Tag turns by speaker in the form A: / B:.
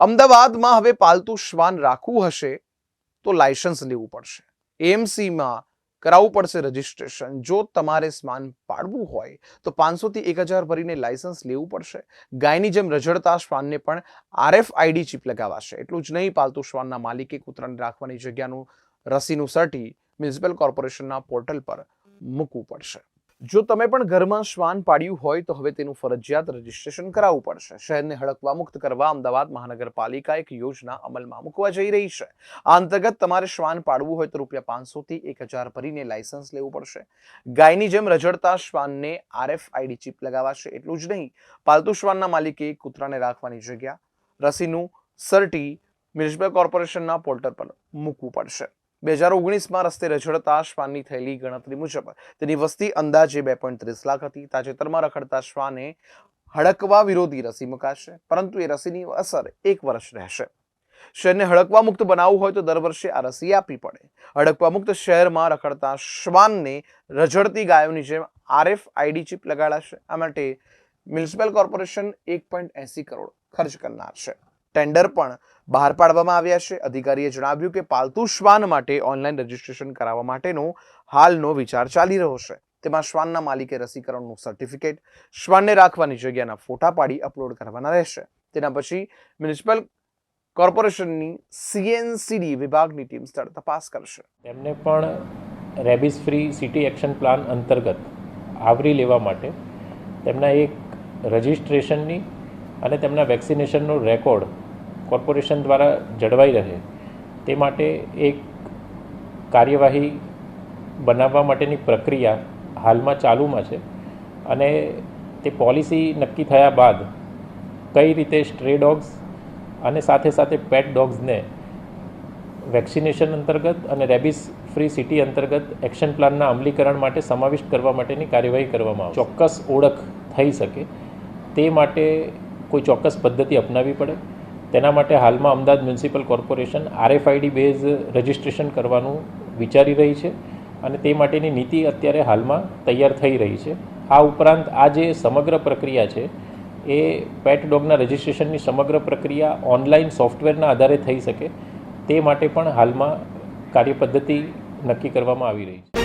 A: અમદાવાદમાં હવે પાલતુ શ્વાન રાખવું હશે તો લાયસન્સ લેવું પડશે. એમસીમાં કરાવવું પડશે રજિસ્ટ્રેશન. જો તમારે શ્વાન પાડવું હોય તો પાંચસોથી એક હજાર ભરીને લાયસન્સ લેવું પડશે. ગાયની જેમ રજડતા શ્વાનને પણ આરએફઆઈડી ચીપ લગાવાશે. એટલું જ નહીં, પાલતુ શ્વાનના માલિકે કૂતરાને રાખવાની જગ્યાનું રસીનું સર્ટી મ્યુનિસિપલ કોર્પોરેશનના પોર્ટલ પર મૂકવું પડશે. જો તમે પણ ઘરમાં શ્વાન પાડ્યું હોય તો હવે તેનું ફરજિયાત રજીસ્ટ્રેશન કરાવવું પડશે. શહેરને હડકવા મુક્ત કરવા અમદાવાદ મહાનગરપાલિકા એક યોજના અમલમાં મૂકવા જઈ રહી છે. આ અંતર્ગત તમારે શ્વાન પાડવું હોય તો રૂપિયા પાંચસોથી એક હજાર ભરીને લાયસન્સ લેવું પડશે. ગાયની જેમ રજડતા શ્વાનને આરએફઆઈડી ચીપ લગાવાશે એટલું જ નહીં. પાલતુ શ્વાનના માલિકે કૂતરાને રાખવાની જગ્યા, રસીનું સર્ટી મ્યુનિસિપલ કોર્પોરેશનના પોર્ટલ પર મૂકવું પડશે. બે હજાર ઓગણીસમાં રસ્તે રઝળતા શ્વાનની થયેલી ગણતરી મુજબ તેની વસ્તી અંદાજે બે પોઈન્ટ ત્રીસ લાખ હતી. તાજેતરમાં રખડતા શ્વાને હડકવા વિરોધી રસી મુકાશે, પરંતુ એ રસીની અસર એક વર્ષ રહેશે. શહેરને હડકવા મુક્ત બનાવવું હોય તો દર વર્ષે આ રસી આપવી પડે. હડકવા મુક્ત શહેરમાં રખડતા શ્વાનને રઝળતી ગાયોની જેમ આરએફ આઈડી ચિપ લગાડાશે. આ માટે મ્યુનિસિપલ કોર્પોરેશન એક પોઈન્ટ એસી કરોડ ખર્ચ કરનાર છે. ટેન્ડર પણ બહાર પાડવામાં આવ્યા છે. અધિકારીએ જણાવ્યું કે પાલતુ શ્વાન માટે ઓનલાઈન રજીસ્ટ્રેશન કરાવવા માટેનો હાલનો વિચાર ચાલી રહ્યો છે. તેમાં શ્વાનના માલિકે રસીકરણનું સર્ટિફિકેટ, શ્વાનને રાખવાની જગ્યાના ફોટા પાડી અપલોડ કરવાના રહેશે. તેના પછી મ્યુનિસિપલ કોર્પોરેશનની સીએનસીડી વિભાગની ટીમ સ્થળ તપાસ કરશે.
B: તેમને પણ rabies free city action plan અંતર્ગત આવરી લેવા માટે તેમના એક રજિસ્ટ્રેશનની અને તેમના વેક્સિનેશનનો રેકોર્ડ કોર્પોરેશન દ્વારા જળવાઈ રહે તે માટે એક કાર્યવાહી બનાવવા માટેની પ્રક્રિયા હાલમાં ચાલુમાં છે અને તે પોલિસી નક્કી થયા બાદ કઈ રીતે સ્ટ્રે ડોગ્સ અને સાથે સાથે પેટ ડોગ્સને વેક્સિનેશન અંતર્ગત અને રેબિસ ફ્રી સિટી અંતર્ગત એક્શન પ્લાનના અમલીકરણ માટે સમાવિષ્ટ કરવા માટેની કાર્યવાહી કરવામાં ચોક્કસ ઓળખ થઈ શકે તે માટે કોઈ ચોક્કસ પદ્ધતિ અપનાવવી પડે. તેના માટે હાલમાં Ahmedabad municipal corporation RFID base registration કરવાનું વિચારી રહી છે અને તે માટેની નીતિ અત્યારે હાલમાં તૈયાર થઈ રહી છે. આ ઉપરાંત આ જે સમગ્ર પ્રક્રિયા છે, એ પેટ ડોગના રજિસ્ટ્રેશનની સમગ્ર પ્રક્રિયા ઓનલાઈન સોફ્ટવેરના આધારે થઈ શકે. તે માટે પણ હાલમાં કાર્યપદ્ધતિ નક્કી કરવામાં આવી રહી છે.